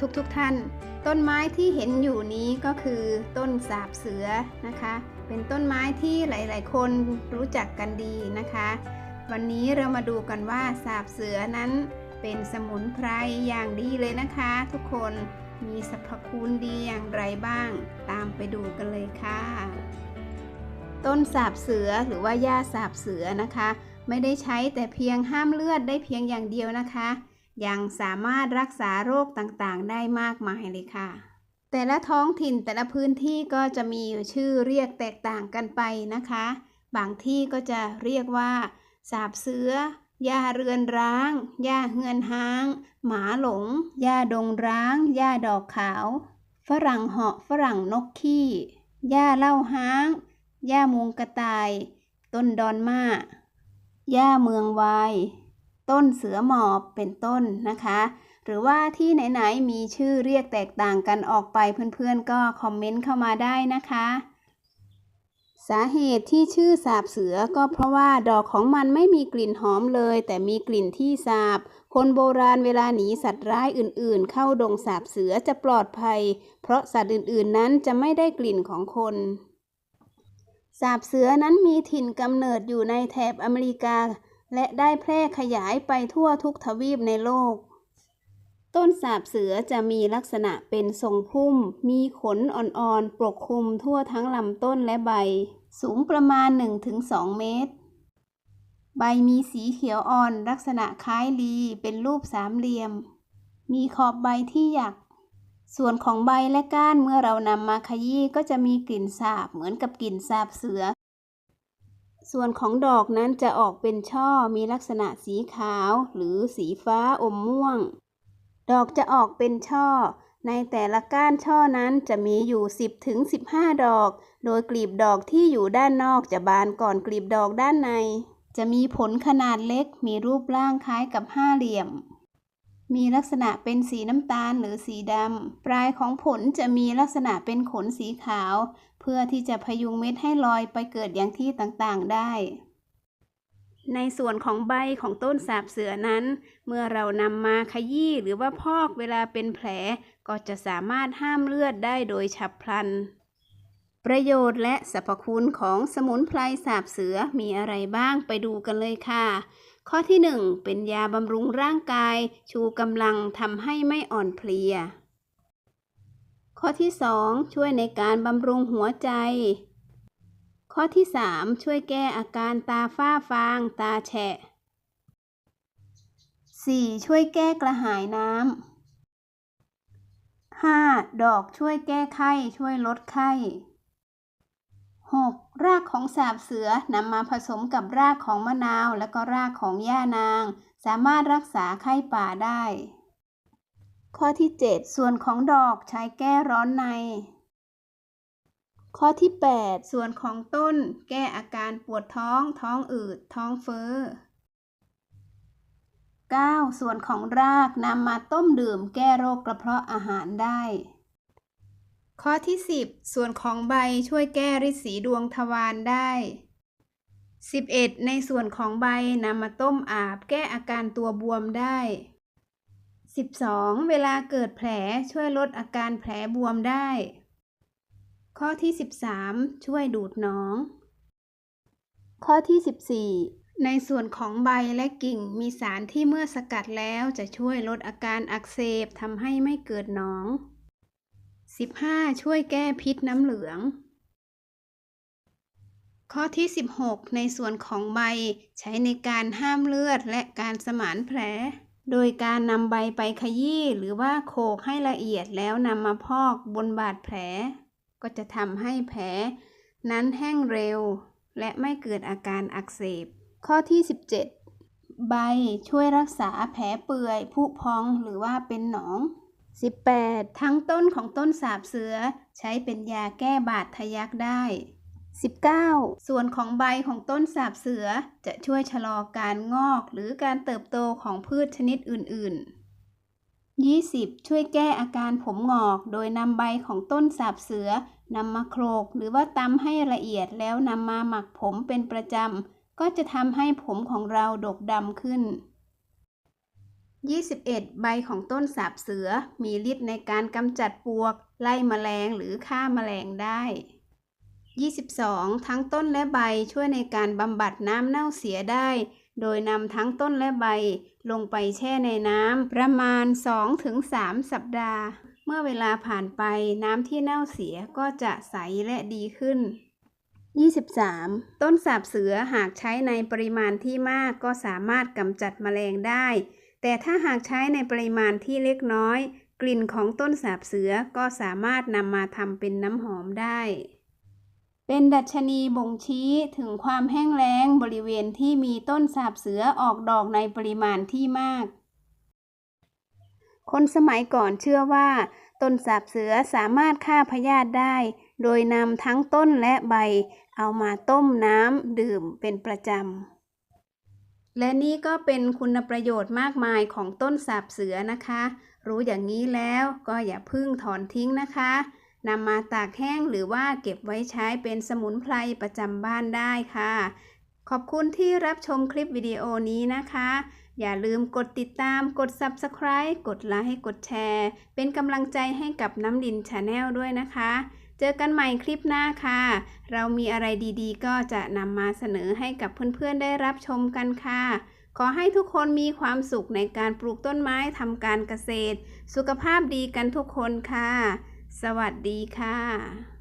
ทุกๆทท่าน ต้นไม้ที่เห็นอยู่นี้ก็คือต้นสาบเสือนะคะ เป็นต้นไม้ที่หลาย ๆ คนรู้จักกันดีนะคะ วันนี้เรามาดูกันว่าสาบเสือนั้นเป็นสมุนไพรอย่างดีเลยนะคะ ทุกคนมีสรรพคุณดีอย่างไรบ้าง ตามไปดูกันเลยค่ะ ต้นสาบเสือหรือว่าหญ้าสาบเสือนะคะ ไม่ได้ใช้แต่เพียงห้ามเลือดได้เพียงอย่างเดียวนะคะ ยังสามารถรักษาโรคต่างๆ ได้มากมายเลยค่ะ แต่ละท้องถิ่นแต่ละพื้นที่ก็จะมีชื่อเรียกแตกต่างกันไปนะคะ บางที่ก็จะเรียกว่า สาบเสือหญ้าเรือนร้างหญ้าเฮือนห้าง หมาหลงหญ้าดงร้างหญ้าดอกขาว ฝรั่งเหาะฝรั่งนกขี้หญ้าเล่าห้างหญ้ามุงกระต่าย ต้นดอนมาหญ้าเมืองวาย ต้นเสือหมอบเป็นต้นนะคะ หรือว่าที่ไหนๆมีชื่อเรียกแตกต่างกันออกไปเพื่อนๆก็คอมเมนต์เข้ามาได้นะคะ สาเหตุที่ชื่อสาบเสือก็เพราะว่าดอกของมันไม่มีกลิ่นหอมเลย แต่มีกลิ่นที่สาบ คนโบราณเวลาหนีสัตว์ร้ายอื่นๆ เข้าดงสาบเสือจะปลอดภัย เพราะสัตว์อื่นๆนั้นจะไม่ได้กลิ่นของคนสาบเสือนั้นมีถิ่นกำเนิดอยู่ในแถบอเมริกา และได้แพร่ขยายไปทั่วทุกทวีปในโลก ต้นสาบเสือจะมีลักษณะเป็นทรงพุ่ม มีขนอ่อนๆ ปกคลุมทั่วทั้งลำต้นและใบ สูงประมาณ 1-2 เมตร ใบมีสีเขียวอ่อนลักษณะคล้ายลีเป็นรูปสามเหลี่ยม มีขอบใบที่หยักส่วนของใบและก้านเมื่อเรานำมาขยี้ก็จะมีกลิ่นสาบเหมือนกับกลิ่นสาบเสือ ส่วนของดอกนั้นจะออกเป็นช่อมีลักษณะสีขาวหรือสีฟ้าอมม่วง ดอกจะออกเป็นช่อ ในแต่ละก้านช่อนั้นจะมีอยู่ 10ถึง15 ดอก โดยกลีบดอกที่อยู่ด้านนอกจะบานก่อนกลีบดอกด้านใน จะมีผลขนาดเล็กมีรูปร่างคล้ายกับห้าเหลี่ยม มีลักษณะเป็นสีน้ำตาลหรือสีดำ ปลายของผลจะมีลักษณะเป็นขนสีขาว เพื่อที่จะพยุงเม็ดให้ลอยไปเกิดอย่างที่ต่างๆได้ ในส่วนของใบของต้นสาบเสือนั้น เมื่อเรานำมาขยี้หรือว่าพอกเวลาเป็นแผล ก็จะสามารถห้ามเลือดได้โดยฉับพลัน ประโยชน์และสรรพคุณของสมุนไพรสาบเสือมีอะไรบ้างไปดูกันเลยค่ะ ข้อที่ 1 เป็นยาบำรุงร่างกาย ชูกำลังทำให้ไม่อ่อนเพลีย ข้อที่ 2 ช่วยในการบำรุงหัวใจ ข้อที่ 3 ช่วยแก้อาการตาฝ้าฟาง ตาแฉะ 4. ช่วยแก้กระหายน้ำ 5. ดอกช่วยแก้ไข้ ช่วยลดไข้ 6. รากของสาบเสือนำมาผสมกับรากของมะนาว และก็รากของย่านาง สามารถรักษาไข้ป่าได้ ข้อที่ 7 ส่วนของดอกใช้แก้ร้อนใน ข้อที่ 8 ส่วนของต้น แก้อาการปวดท้อง ท้องอืด ท้องเฟ้อ 9. ส่วนของรากนำมาต้มดื่ม แก้โรคกระเพาะอาหารได้ ข้อที่ 10 ส่วนของใบช่วยแก้ริดสีดวงทวารได้ 11. ในส่วนของใบนำมาต้มอาบ แก้อาการตัวบวมได้ 12. เวลาเกิดแผลช่วยลดอาการแผลบวมได้ ข้อที่ 13 ช่วยดูดหนอง ข้อที่ 14 ในส่วนของใบและกิ่งมีสารที่เมื่อสกัดแล้วจะช่วยลดอาการอักเสบทำให้ไม่เกิดหนอง 15. ช่วยแก้พิษน้ำเหลือง ข้อที่16ในส่วนของใบใช้ในการห้ามเลือดและการสมานแผล โดยการนำใบไปขยี้หรือว่าโขกให้ละเอียดแล้วนำมาพอกบนบาดแผล ก็จะทำให้แผล นั้นแห้งเร็ว และไม่เกิดอาการอักเสบ ข้อที่ 17 ใบช่วยรักษาแผลเปื่อยผุพองหรือว่าเป็นหนอง 18. ทั้งต้นของต้นสาบเสือ ใช้เป็นยาแก้บาดทะยักได้ 19. ส่วนของใบของต้นสาบเสือจะช่วยชะลอการงอกหรือการเติบโตของพืชชนิดอื่น ๆ 20. ช่วยแก้อาการผมงอก โดยนำใบของต้นสาบเสือนำมาโคลกหรือว่าตำให้ละเอียดแล้วนำมาหมักผมเป็นประจำ ก็จะทำให้ผมของเราดกดำขึ้น 21 ใบของต้นสาบเสือมีฤทธิ์ในการกำจัดปวก ไล่แมลงหรือฆ่าแมลงได้ 22 ทั้งต้นและใบช่วยในการบำบัดน้ำเน่าเสียได้ โดยนำทั้งต้นและใบลงไปแช่ในน้ำประมาณ 2-3 สัปดาห์ เมื่อเวลาผ่านไปน้ำที่เน่าเสียก็จะใสและดีขึ้น 23. ต้นสาบเสือหากใช้ในปริมาณที่มากก็สามารถกำจัดแมลงได้ แต่ถ้าหากใช้ในปริมาณที่เล็กน้อย กลิ่นของต้นสาบเสือก็สามารถนำมาทำเป็นน้ำหอมได้ เป็นดัชนีบ่งชี้ถึงความแห้งแล้งบริเวณที่มีต้นสาบเสือออกดอกในปริมาณที่มาก คนสมัยก่อนเชื่อว่าต้นสาบเสือสามารถฆ่าพยาธิได้ โดยนำทั้งต้นและใบ เอามาต้มน้ำดื่มเป็นประจำ และนี่ก็เป็นคุณประโยชน์มากมายของต้นสาบเสือนะคะ รู้อย่างนี้แล้วก็อย่าพึ่งถอนทิ้งนะคะนำมาตากแห้งหรือว่าเก็บไว้ใช้เป็นสมุนไพรประจำบ้านได้ค่ะ ขอบคุณที่รับชมคลิปวิดีโอนี้นะคะ อย่าลืมกดติดตาม กด Subscribe กดไลค์ กดแชร์ เป็นกำลังใจให้กับน้ำดินชาแนลด้วยนะคะ เจอกันใหม่คลิปหน้าค่ะ เรามีอะไรดีๆ ก็จะนำมาเสนอให้กับเพื่อนๆได้รับชมกันค่ะ ขอให้ทุกคนมีความสุขในการปลูกต้นไม้ทำการเกษตร สุขภาพดีกันทุกคนค่ะ สวัสดีค่ะ